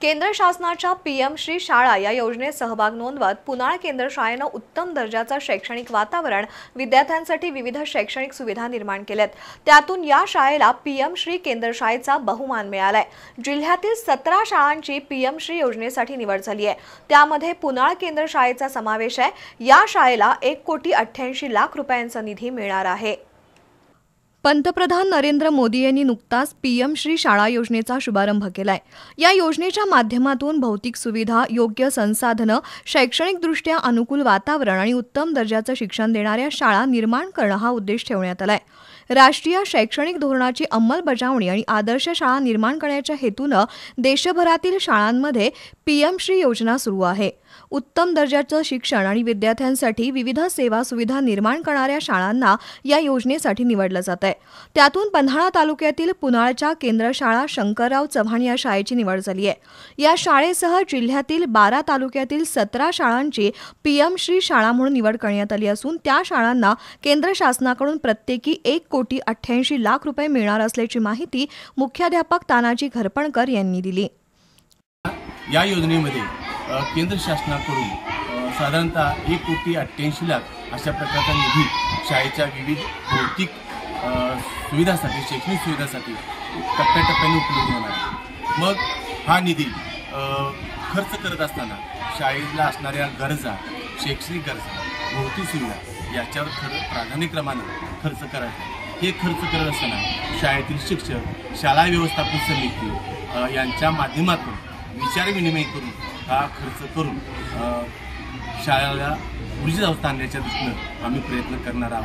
केंद्र शासनाच्या पीएम श्री शाळा या योजनेत सहभाग नोंदवत पुनाळ केंद्र शाळेनं उत्तम दर्जाचं शैक्षणिक वातावरण विद्यार्थ्यांसाठी विविध शैक्षणिक सुविधा निर्माण केल्यात. त्यातून या शाळेला पीएम श्री केंद्र शाळेचा बहुमान मिळालाय. जिल्ह्यातील सतरा शाळांची पीएम श्री योजनेसाठी निवड झाली आहे. त्यामध्ये पुनाळ केंद्र शाळेचा समावेश आहे. या शाळेला एक कोटी अठ्ठ्याऐंशी लाख रुपयांचा निधी मिळणार आहे. पंतप्रधान नरेंद्र मोदी यांनी नुकताच पीएम श्री शाळा योजनेचा शुभारंभ केलाय. या योजनेच्या माध्यमातून भौतिक सुविधा योग्य संसाधनं शैक्षणिकदृष्ट्या अनुकूल वातावरण आणि उत्तम दर्जाचं शिक्षण देणाऱ्या शाळा निर्माण करणं हा उद्देश ठेवण्यात आलाय. राष्ट्रीय शैक्षणिक धोरणाची अंमलबजावणी आणि आदर्श शाळा निर्माण करण्याच्या हेतूनं देशभरातील शाळांमध्ये पीएम श्री योजना सुरू आहे. उत्तम दर्जाचं शिक्षण आणि विद्यार्थ्यांसाठी विविध सेवा सुविधा निर्माण करणाऱ्या शाळांना या योजनेसाठी निवडलं जात आहे. त्यातून पन्हाळा तालुक्यातील पुनाळच्या केंद्र शाळा शंकरराव चव्हाण या शाळेची निवड झाली आहे. या शाळेसह जिल्ह्यातील बारा तालुक्यातील सतरा शाळांची पीएम श्री शाळा म्हणून निवड करण्यात आली असून त्या शाळांना केंद्र शासनाकडून प्रत्येकी एक कोटी अठ्ठ्याऐंशी लाख रुपये मिळणार असल्याची माहिती मुख्याध्यापक तानाजी घरपणकर यांनी दिली. या योजनेमध्ये केंद्र शासनाकडून साधारणतः एक कोटी अठ्ठ्याऐंशी लाख अशा प्रकारचा निधी शाळेच्या विविध भौतिक सुविधासाठी शैक्षणिक सुविधासाठी टप्प्याटप्प्याने उपलब्ध होणार आहे. मग हा निधी खर्च करत असताना शाळेला असणाऱ्या गरजा शैक्षणिक गरजा भौतिक सुविधा याच्यावर खरं प्राधान्यक्रमानं खर्च करायचा. हे खर्च करत असताना शाळेतील शिक्षक शाळा व्यवस्थापन समिती यांच्या माध्यमातून विचारविनिमय करून हा खर्च करून शाळेला ऊर्जित अवस्था आणण्याच्या दृष्टीनं आम्ही प्रयत्न करणार आहोत.